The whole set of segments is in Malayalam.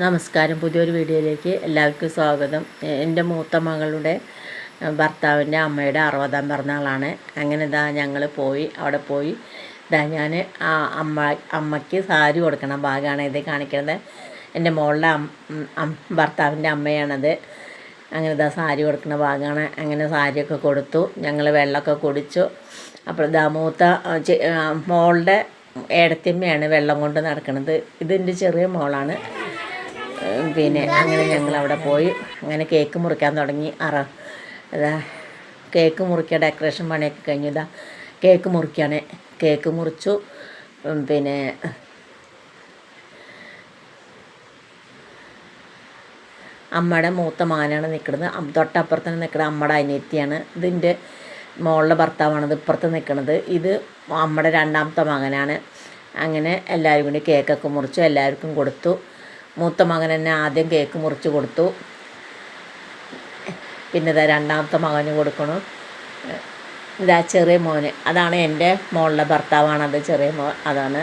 നമസ്കാരം. പുതിയൊരു വീഡിയോയിലേക്ക് എല്ലാവർക്കും സ്വാഗതം. എന്റെ മൂത്ത മകളുടെ ഭർത്താവിന്റെ അമ്മയുടെ അറുപതാം പിറന്നാളാണ്. അങ്ങനെ ഇതാ ഞങ്ങൾ പോയി അവിടെ പോയി. ഇതാ ഞാൻ ആ അമ്മ അമ്മയ്ക്ക് സാരി കൊടുക്കണ ഭാഗമാണ് ഇത് കാണിക്കുന്നത് എന്റെ മോളുടെ ഭർത്താവിന്റെ അമ്മയാണത്. അങ്ങനെ ഇതാ സാരി കൊടുക്കുന്ന ഭാഗമാണ്. അങ്ങനെ സാരിയൊക്കെ കൊടുത്തു ഞങ്ങൾ വെള്ളമൊക്കെ കുടിച്ചു. അപ്പോൾ ഇതാ മൂത്ത മോളുടെ ഏടത്തിമ്മയാണ് വെള്ളം കൊണ്ട് നടക്കുന്നത് ഇതെന്റെ ചെറിയ മോളാണ്. പിന്നെ അങ്ങനെ ഞങ്ങൾ അവിടെ പോയി. അങ്ങനെ കേക്ക് മുറിക്കാൻ തുടങ്ങി. അറ ഇതാ കേക്ക് മുറിക്കുക ഡെക്കറേഷൻ പണിയൊക്കെ കഴിഞ്ഞു. ഇതാ കേക്ക് മുറിക്കുകയാണ് കേക്ക് മുറിച്ചു. പിന്നെ അമ്മയുടെ മൂത്ത മാനാണ് നിൽക്കുന്നത്. തൊട്ടപ്പുറത്ത് നിൽക്കുന്നത് അമ്മയുടെ അനിയത്തിയാണ്. ഇതിന്റെ മോളുടെ ഭർത്താവാണ് ഇപ്പുറത്ത് നിൽക്കുന്നത്. ഇത് അമ്മയുടെ രണ്ടാമത്തെ മകനാണ്. അങ്ങനെ എല്ലാവരും കൂടി കേക്കൊക്കെ മുറിച്ചു. എല്ലാവർക്കും കൊടുത്തു. മൂത്ത മകൻ തന്നെ ആദ്യം കേക്ക് മുറിച്ച് കൊടുത്തു. പിന്നെ ഇതാ രണ്ടാമത്തെ മകന് കൊടുക്കണു. ഇതാ ചെറിയ മോന്. അതാണ് എന്റെ മോളുടെ ഭർത്താവാണത് ചെറിയ മോൻ. അതാണ്.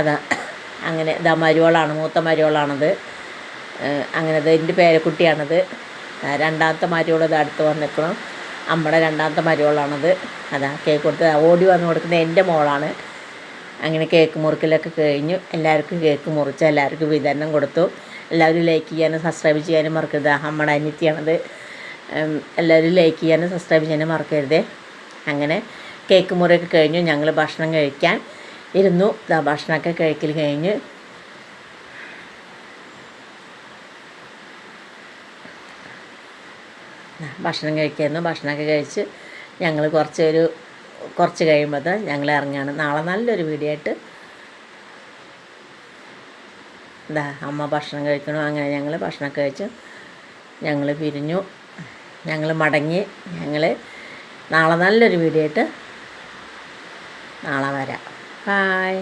അതാ അങ്ങനെ ഇതാ മരുവളാണ് മൂത്ത മരുവളാണത് അങ്ങനെ എന്റെ പേരക്കുട്ടിയാണത്. രണ്ടാമത്തെ മരുവൾ ഇത് അടുത്ത് വന്നിക്കണം അമ്മയുടെ രണ്ടാമത്തെ മരുവളാണത് അതാ കേക്ക് കൊടുത്ത് ഓടി വന്ന് കൊടുക്കുന്നത് എന്റെ മോളാണ്. അങ്ങനെ കേക്ക് മുറിക്കലൊക്കെ കഴിഞ്ഞു. എല്ലാവർക്കും കേക്ക് മുറിച്ച് എല്ലാവർക്കും വിതരണം കൊടുത്തു. എല്ലാവരും ലൈക്ക് ചെയ്യാനും സബ്സ്ക്രൈബ് ചെയ്യാനും മറക്കരുത്. അമ്മയുടെ അനിയത്തിയാണത് ഉം, എല്ലാവരും ലൈക്ക് ചെയ്യാനും സബ്സ്ക്രൈബ് ചെയ്യാനും മറക്കരുത്. അങ്ങനെ കേക്ക് മുറിയൊക്കെ കഴിഞ്ഞു. ഞങ്ങൾ ഭക്ഷണം കഴിക്കാൻ ഇരുന്നു. ഭക്ഷണമൊക്കെ കഴിക്കൽ കഴിഞ്ഞ്. ഭക്ഷണം കഴിക്കായിരുന്നു. ഭക്ഷണമൊക്കെ കഴിച്ച് ഞങ്ങൾ കുറച്ച് ഒരു കുറച്ച് കഴിയുമ്പോൾ ഞങ്ങൾ ഇറങ്ങുകയാണ് നാളെ നല്ലൊരു വീഡിയോ ആയിട്ട് എന്താ അമ്മ ഭക്ഷണം കഴിക്കണു. അങ്ങനെ ഞങ്ങൾ ഭക്ഷണമൊക്കെ കഴിച്ചു ഞങ്ങൾ പിരിഞ്ഞു. ഞങ്ങൾ മടങ്ങി. ഞങ്ങൾ നാളെ നല്ലൊരു വീഡിയോ ആയിട്ട് നാളെ വരാം. ബായ്